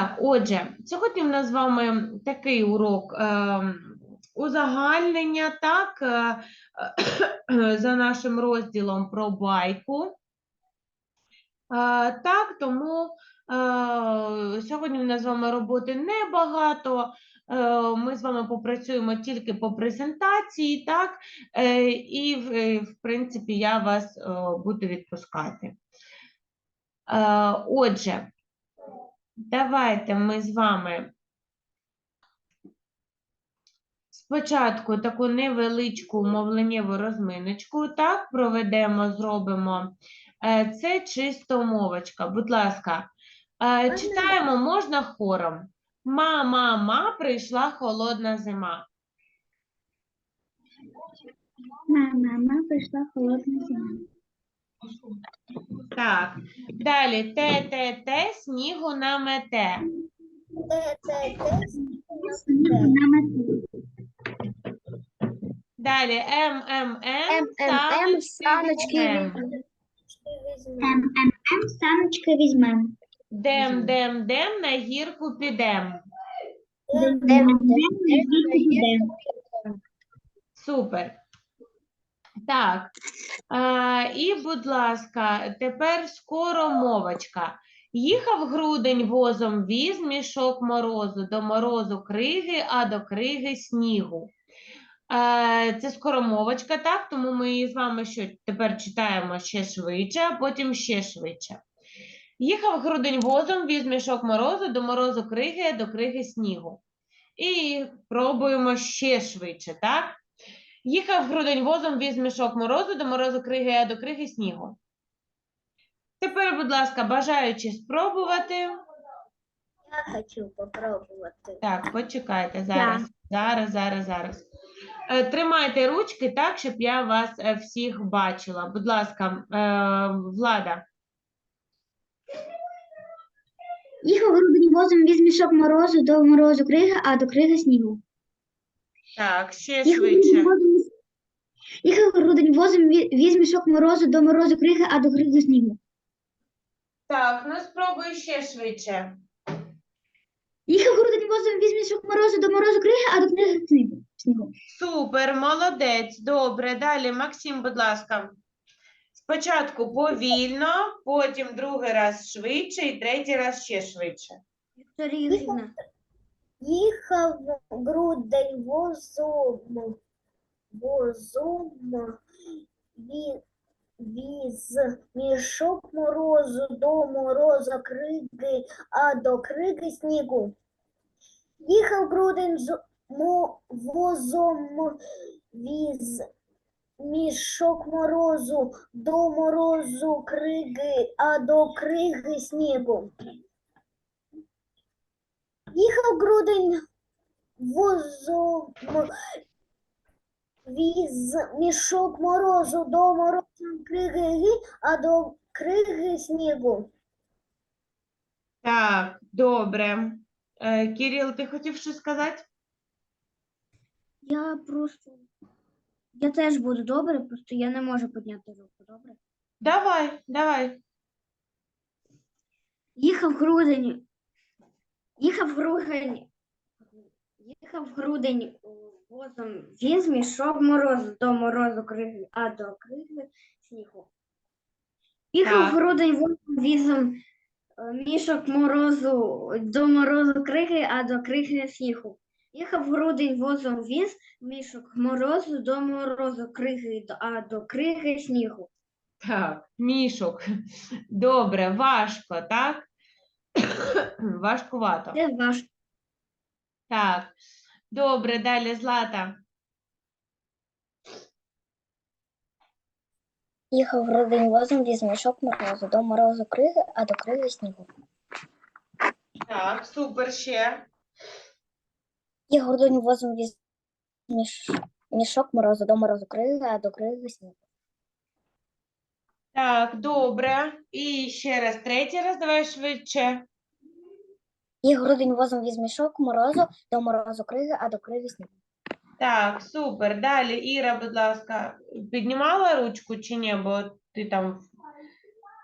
Так, отже, сьогодні в нас з вами такий урок е, узагальнення, так, е, е, за нашим розділом про байку. Е, так, тому е, сьогодні в нас з вами роботи небагато. Е, ми з вами попрацюємо тільки по презентації, так, е, і, в, принципі, я вас буду відпускати. Отже, Давайте ми з вами спочатку таку невеличку мовленнєву розминочку, так, проведемо, зробимо. Е, Це чисто мовочка. Будь ласка, е, читаємо можна хором. Ма-ма-ма, прийшла холодна зима. Мама, прийшла холодна зима. Так, далі те-те-те, снігу намете. На мету. Далі ем-ем-ем, М-м-м, саночки візьмем. М, М, М, саночки візьмем. Дем-дем-дем, на гірку підем. Дем, дем, звідти підем. Супер. Так. А, і, будь ласка, тепер скоромовочка. Їхав грудень возом віз мішок морозу, до морозу криги, а до криги снігу. Це скоромовочка, так? Тому ми її з вами що тепер читаємо ще швидше, а потім ще швидше. Їхав грудень возом, віз мішок морозу, до морозу криги, а до криги снігу. І пробуємо ще швидше, так? Їхав грудень возом, віз мішок морозу, до морозу криги, а до криги снігу. Тепер, будь ласка, бажаючи спробувати. Я хочу попробувати. Так, почекайте зараз. Зараз, зараз, зараз. Е, Тримайте ручки так, щоб я вас е, всіх бачила. Будь ласка, е, Влада. Їхав грудень возом віз мішок морозу до морозу криги, а до криги снігу. Так, ще Їхав швидше. Їхав грудень возом віз мішок морозу до морозу криги, а до криги снігу. Так, ну спробуй ще швидше. Їхав грудень возом віз мішок морозу до морозу криги, а до снігу. снігу. Супер, молодець. Добре. Далі, Максим, будь ласка. Спочатку повільно, потім другий раз швидше і третій раз ще швидше. Вікторія Їхав грудень возом, возом, ві- віз мішок морозу до мороза криги, а до криги снігу. Їхав грудень з возом, віз мішок морозу до морозу криги, а до криги снігу. Їхав грудень возом віз мішок морозу до морозу криги, а до криги снігу. Так, добре. Е, Кирил, ти хотів щось сказати? Я просто. Я теж буду добре, просто я не можу підняти руку, добре? Давай, давай. Їхав грудень. Їхав грудень. Їхав грудень возом віз мішок морозу до морозу криги, а до криги снігу. Їхав Так. грудень возом візом е, мішок морозу до морозу криги, а до криги снігу. Їхав грудень возом віз мішок морозу до морозу криги, а до криги снігу. Так, мішок. Добре, важко, так? Важкувато. Це ваш Так. Добре, далі Злата. Їхав грудень возом віз мішок морозу до морозу криги, а до криги снігу. Так, супер ще. Їхав грудень возом міш... мішок морозу до морозу криги, а до криги снігу. Так, добре. І ще раз, третій раз, давай швидше. Їхав грудень возом віз мішок морозу до морозу криги, а до криги снігу. Так, супер. Далі, Іра, будь ласка, піднімала ручку чи ні, бо ти там.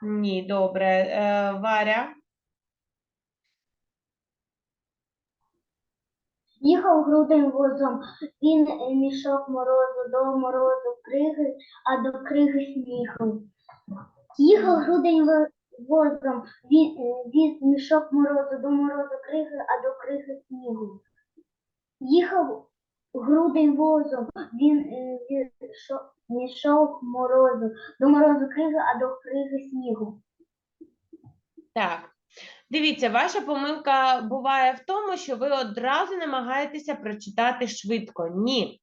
Ні, добре. Е, Варя. Їхав грудень возом, він е, мішок морозу до морозу криги, а до криги снігу. Їхав грудень во- возом, він е, віз мішок морозу до морозу криги, а до криги снігу. Їхав грудень возом, він е, шо- мішок морозу до морозу криги, а до криги снігу. Так. Дивіться, ваша помилка буває в тому, що ви одразу намагаєтеся прочитати швидко. Ні.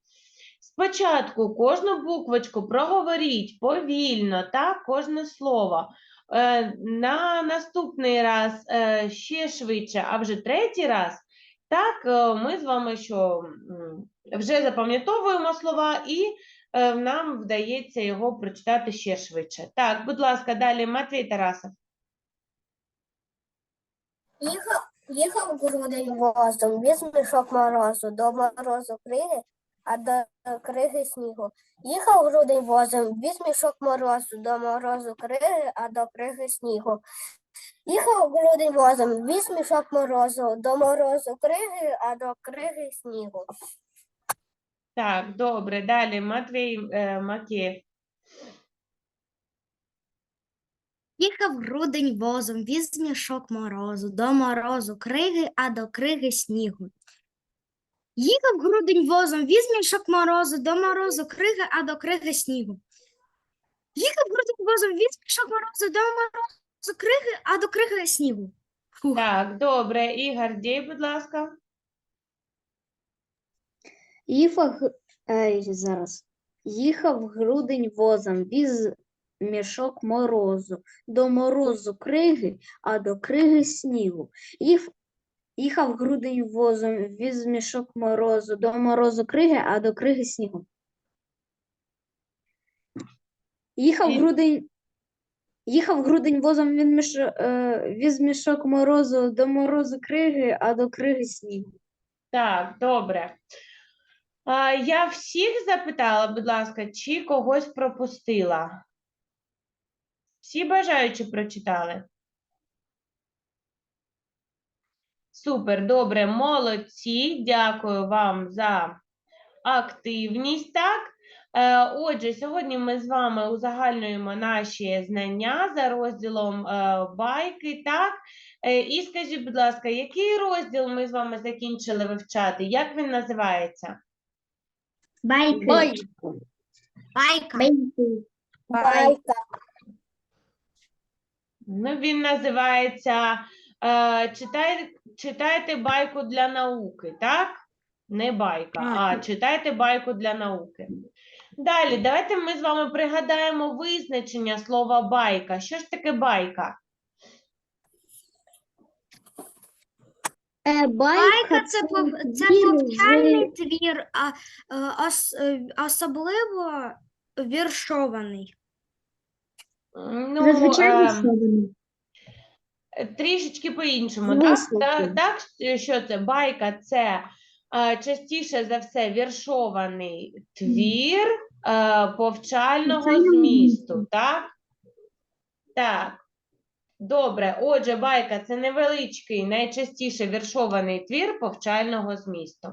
Спочатку кожну буквочку проговоріть повільно, так, кожне слово. Е, на наступний раз е, ще швидше, а вже третій раз, так, е, ми з вами що вже запам'ятовуємо слова і нам вдається його прочитати ще швидше. Так, будь ласка, далі Матвій Тарасов. Їхав, їхав грудень возом, віз мішок морозу, до морозу криги, а до криги снігу. Їхав грудень возом, віз мішок морозу, до морозу криги, а до криги снігу. Їхав грудень возом, віз мішок морозу, до морозу криги, а до криги снігу. Так, добре. Далі Матвій е, Макеєв. Їхав грудень возом, віз мішок морозу, до морозу криги, а до криги снігу. Їхав грудень возом, віз мішок морозу, до морозу криги, а до криги снігу. Їхав грудень возом, віз мішок морозу, до морозу криги, а до криги снігу. Фух. Так, добре. Ігор Дій, будь ласка. Їхав, е, зараз. Їхав грудень возом, віз мішок морозу, до морозу криги, а до криги снігу. Їх, їхав грудень возом, віз мішок морозу, до морозу криги, а до криги снігу. Їхав грудень, їхав грудень возом, він міш, е, віз мішок морозу, до морозу криги, а до криги снігу. Так, добре. А, я всіх запитала, будь ласка, чи когось пропустила? Всі бажаючі прочитали? Супер, добре, молодці. Дякую вам за активність. Так? Е, Отже, сьогодні ми з вами узагальнюємо наші знання за розділом е, байки. Так? Е, І скажіть, будь ласка, який розділ ми з вами закінчили вивчати? Як він називається? Байки. Байка. Байка. Ну, він називається е, читай, Читайте байку для науки, так? Не байка, а читайте байку для науки. Далі, давайте ми з вами пригадаємо визначення слова байка. Що ж таке байка? Е, Байка це, пов- це повчальний твір, а, е, ос- е, особливо віршований. Ну, Зазвичай е, Е, Трішечки по-іншому, так? Так, е, що це? Байка це е, частіше за все віршований твір е, повчального Повчального змісту, так? Так. Добре, отже, байка це невеличкий, найчастіше віршований твір повчального змісту.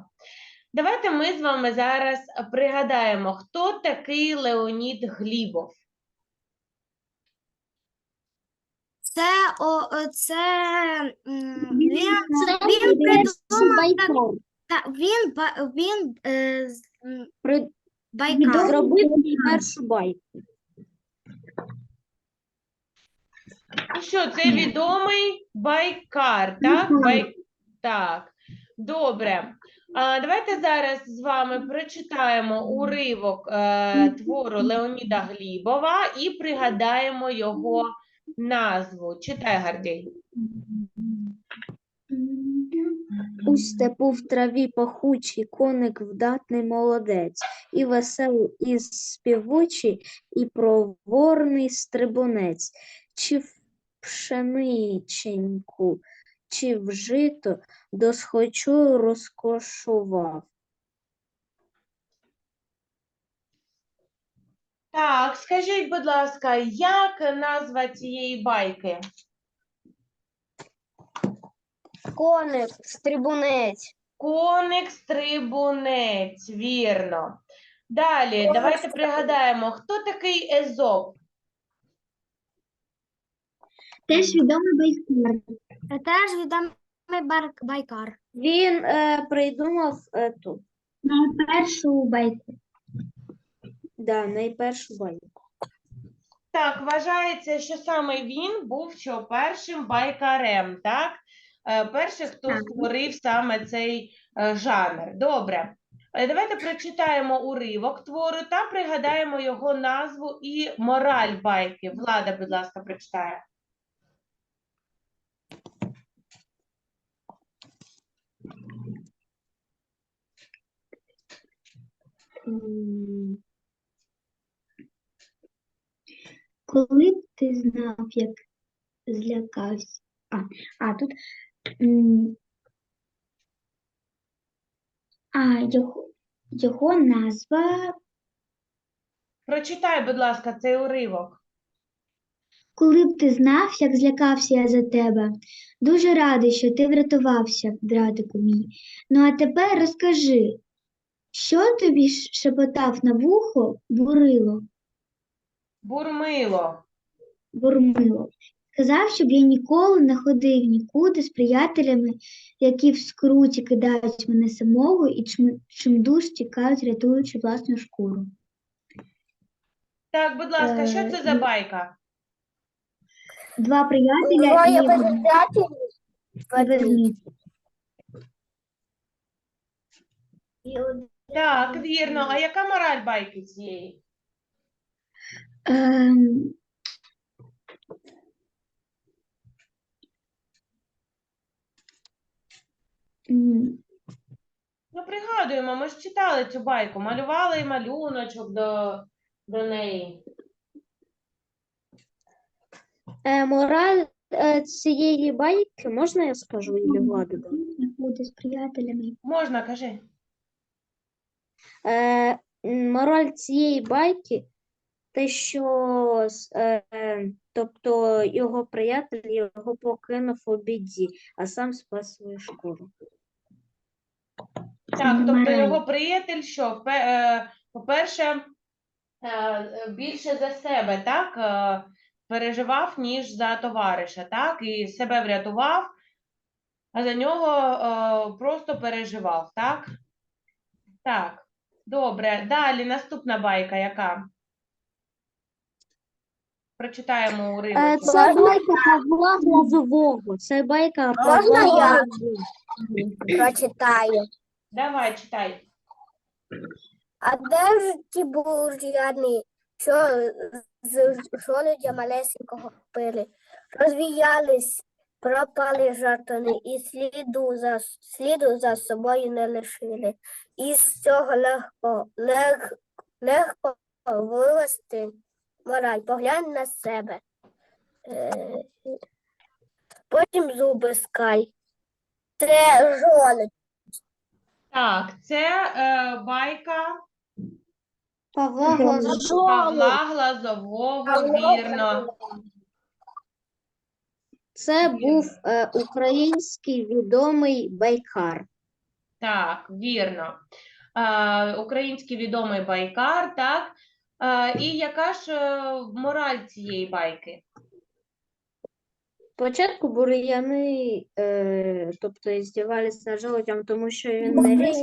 Давайте ми з вами зараз пригадаємо, хто такий Леонід Глібов. Це, о, е, це Він- він, Це він придумав байкар. та, він, ба- він е, При- байкар. Зробив першу байку. І що, це відомий байкар, так? Бай... Так, добре. А, давайте зараз з вами прочитаємо уривок е, твору Леоніда Глібова і пригадаємо його назву. Читай, Гардій. У степу в траві пахучий, коник вдатний молодець, і веселий, і співучий, і проворний стрибунець, чи в пшениченьку, чи в жито досхочу розкошував. Так, скажіть, будь ласка, як назва цієї байки? Коник, стрибунець. Коник-стрибунець, вірно. Далі, давайте пригадаємо, хто такий Езоп? Теж відомий байкар. Теж відомий байкар. Він е, придумав е, ту, Найпершу байку. Да, найпершу байку. Так, вважається, що саме він був що першим байкарем, так? Е, Перший, хто створив саме цей е, жанр. Добре. Е, Давайте прочитаємо уривок твору та пригадаємо його назву і мораль байки. Влада, будь ласка, прочитає. М. Коли б ти знав, як злякався. А, а тут. А, його, його назва. Прочитай, будь ласка, цей уривок. Коли б ти знав, як злякався я за тебе. Дуже радий, що ти врятувався, братику мій. Ну а тепер розкажи, що тобі шепотав на вухо бурило? Бурмило. Бурмило. Сказав, щоб я ніколи не ходив нікуди з приятелями, які в скруті кидають мене самого і чим, чимдуж тікають, рятуючи власну шкуру. Так, будь ласка, що Е, це за ну, байка? Два приятеля і ведмідь. Так, вірно. А яка мораль байки цієї? Ем, Ну, пригадуємо, ми ж читали цю байку, малювали малюночок до, до неї. Е, мораль е, цієї байки, можна я скажу, і Влада? да? з приятелями. Можна, кажи. Е, м, мораль цієї байки те, що е, е, тобто його приятель його покинув у біді, а сам спас свою шкуру. Так, тобто його приятель, що, е, по-перше, е, більше за себе, так, е, переживав, ніж за товариша, так, і себе врятував, а за нього просто переживав, так? Так, добре. Далі наступна байка, яка? Прочитаємо Е, уривок. це Можна байка Павла Глазового. Це байка Павла Можна я? Прочитаю. Давай, читай. А де ж ті бур'яни, що з жолудя малесенького пили? Розвіялись, пропали жартони і сліду за, сліду за собою не лишили. І з цього легко, лег, легко вивести мораль. Поглянь на себе. Е, потім зуби скай. Це жолудь. Так, це е, байка Павла Глазового. Павла Глазового, вірно. Це був е, український відомий байкар. Так, вірно. Е, український відомий байкар, так. Е, і яка ж е, мораль цієї байки? Спочатку бур'яни, е, тобто, здівалися над жолудям, тому що він не ріс.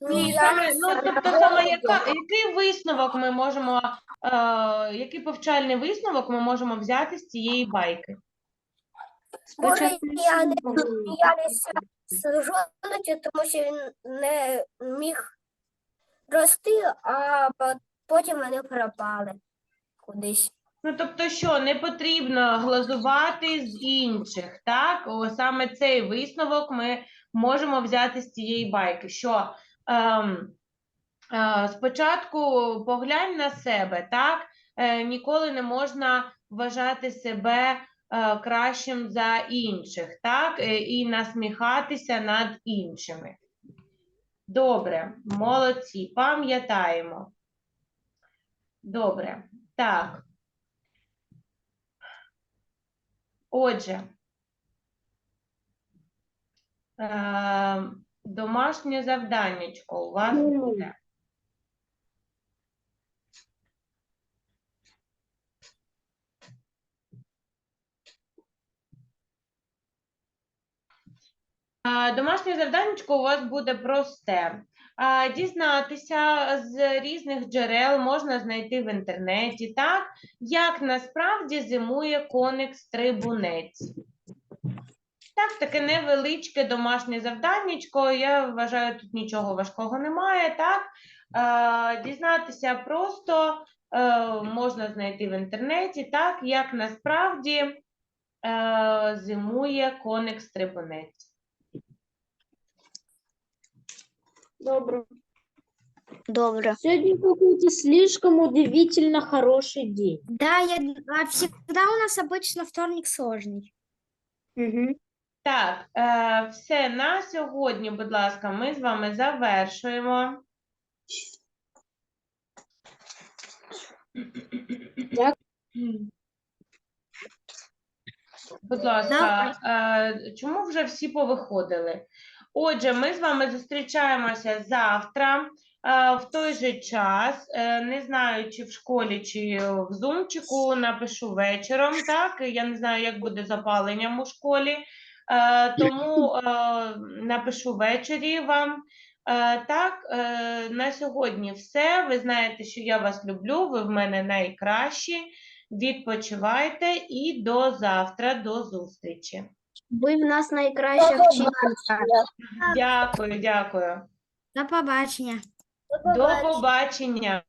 Ні, саме, ну, тобто, саме яка, який висновок ми можемо, е, який повчальний висновок ми можемо взяти з цієї байки? Спочатку Бур'яни сміялися з жолудя, тому що він не міг рости, а потім вони пропали кудись. Ну, тобто, що не потрібно глазувати з інших, так? О, саме цей висновок ми можемо взяти з цієї байки, що ем, е, спочатку поглянь на себе, так? Е, ніколи не можна вважати себе е, кращим за інших, так? Е, і насміхатися над іншими. Добре, молодці, пам'ятаємо. Добре, так. Отже, ем, Домашнє завданнячко у вас буде. Домашнє завданнячко у вас буде просте. Дізнатися з різних джерел можна знайти в інтернеті, так, як насправді зимує коник-стрибунець. Так, таке невеличке домашнє завданнячко. Я вважаю, тут нічого важкого немає. Так, дізнатися просто е, можна знайти в інтернеті, так, як насправді е, зимує коник-стрибунець. Добре. Добре. Сегодня какой-то слишком удивительно хороший день. Да, я, а всегда у нас обычно вторник сложный. Угу. Так, е, все на сьогодні, будь ласка, ми з вами завершуємо. Будь ласка, е, чому вже всі повиходили? Отже, ми з вами зустрічаємося завтра е, в той же час. Е, Не знаю, чи в школі, чи в зумчику напишу вечором. Так, я не знаю, як буде запаленням у школі. Е, Тому напишу ввечері вам. Так, на сьогодні все. Ви знаєте, що я вас люблю, ви в мене найкращі. Відпочивайте і до завтра, до зустрічі. Ви в нас найкраща вчителька. Дякую, дякую. До побачення. До побачення.